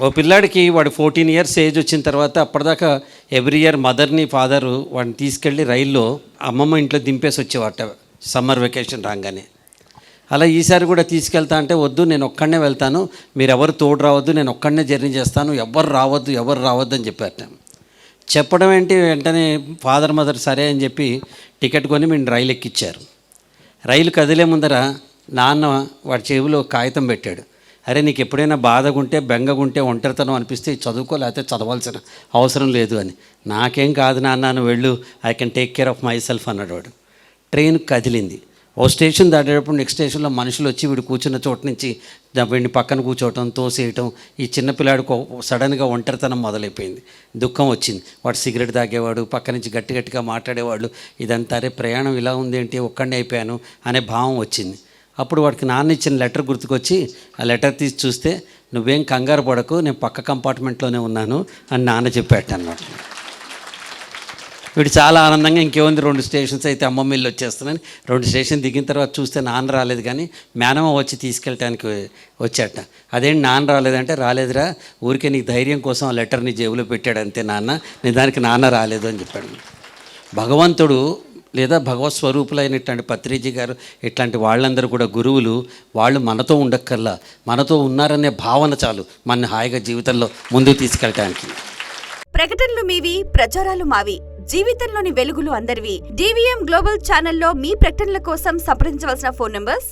ఓ పిల్లాడికి వాడు fourteen years age వచ్చిన తర్వాత అప్పటిదాకా ఎవ్రీ ఇయర్ మదర్ని ఫాదరు వాడిని తీసుకెళ్ళి రైల్లో అమ్మమ్మ ఇంట్లో దింపేసి వచ్చేవాట. సమ్మర్ వెకేషన్ రాగానే. అలా ఈసారి కూడా తీసుకెళ్తా అంటే వద్దు నేను ఒక్కడనే వెళ్తాను. మీరు ఎవరు తోడు రావద్దు నేను ఒక్కడనే జర్నీ చేస్తాను. ఎవరు రావద్దు ఎవరు రావద్దు అని చెప్పారు చెప్పడం ఏంటి వెంటనే ఫాదర్ మదర్ సరే అని చెప్పి టికెట్ కొని మేము రైలు ఎక్కిచ్చారు. రైలు కదిలే ముందర నాన్న వాడి చెవిలో కాగితం పెట్టాడు. అరే నీకు ఎప్పుడైనా బాధగుంటే బెంగగుంటే ఒంటరితనం అనిపిస్తే చదువుకో లేకపోతే చదవాల్సిన అవసరం లేదు అని. నాకేం కాదు నాన్న నువ్వు వెళ్ళు I can take care of myself అన్నాడు వాడు ట్రైన్ కదిలింది. ఓ స్టేషన్ దాటేటప్పుడు నెక్స్ట్ స్టేషన్లో మనుషులు వచ్చి వీడు కూర్చున్న చోటు నుంచి వీడిని పక్కన కూర్చోవటం తోసేయటం ఈ చిన్నపిల్లాడికి సడన్గా ఒంటరితనం మొదలైపోయింది. దుఃఖం వచ్చింది. వాడు సిగరెట్ తాగేవాడు పక్క నుంచి గట్టి గట్టిగా మాట్లాడేవాళ్ళు ఇదంతా అరే ప్రయాణం ఇలా ఉంది ఏంటి ఒక్కడిని అయిపోయాను అనే భావం వచ్చింది. అప్పుడు వాడికి నాన్న ఇచ్చిన లెటర్ గుర్తుకొచ్చి ఆ లెటర్ తీసి చూస్తే నువ్వేం కంగారు పడకు నేను పక్క కంపార్ట్మెంట్లోనే ఉన్నాను అని నాన్న చెప్పాట అన్నమాట. వీడు చాలా ఆనందంగా ఇంకేముంది రెండు స్టేషన్స్ అయితే అమ్మమ్మ ఇల్లు వచ్చేస్తున్నాను రెండు స్టేషన్ దిగిన తర్వాత చూస్తే నాన్న రాలేదు కానీ మేనమ్మ వచ్చి తీసుకెళ్ళటానికి వచ్చాట. అదేంటి నాన్న రాలేదంటే రాలేదురా ఊరికే నీకు ధైర్యం కోసం ఆ లెటర్ని జేబులో పెట్టాడు అంతే నాన్న నీ దానికి నాన్న రాలేదు అని చెప్పాడు. భగవంతుడు లేదా భగవత్ స్వరూపులైనటువంటి పత్రిజీ గారు ఇట్లాంటి వాళ్ళందరూ కూడా గురువులు వాళ్ళు మనతో ఉండక్కర్లా మనతో ఉన్నారనే భావన చాలు మన హాయిగా జీవితంలో ముందుకు తీసుకెళ్ళటానికి. ప్రకటనలు మీవి ప్రచారాలు మావి జీవితంలోని వెలుగులు అందరివి. డివిఎం గ్లోబల్ ఛానల్లో మీ ప్రకటనల కోసం సంప్రదించవలసిన ఫోన్ నంబర్స్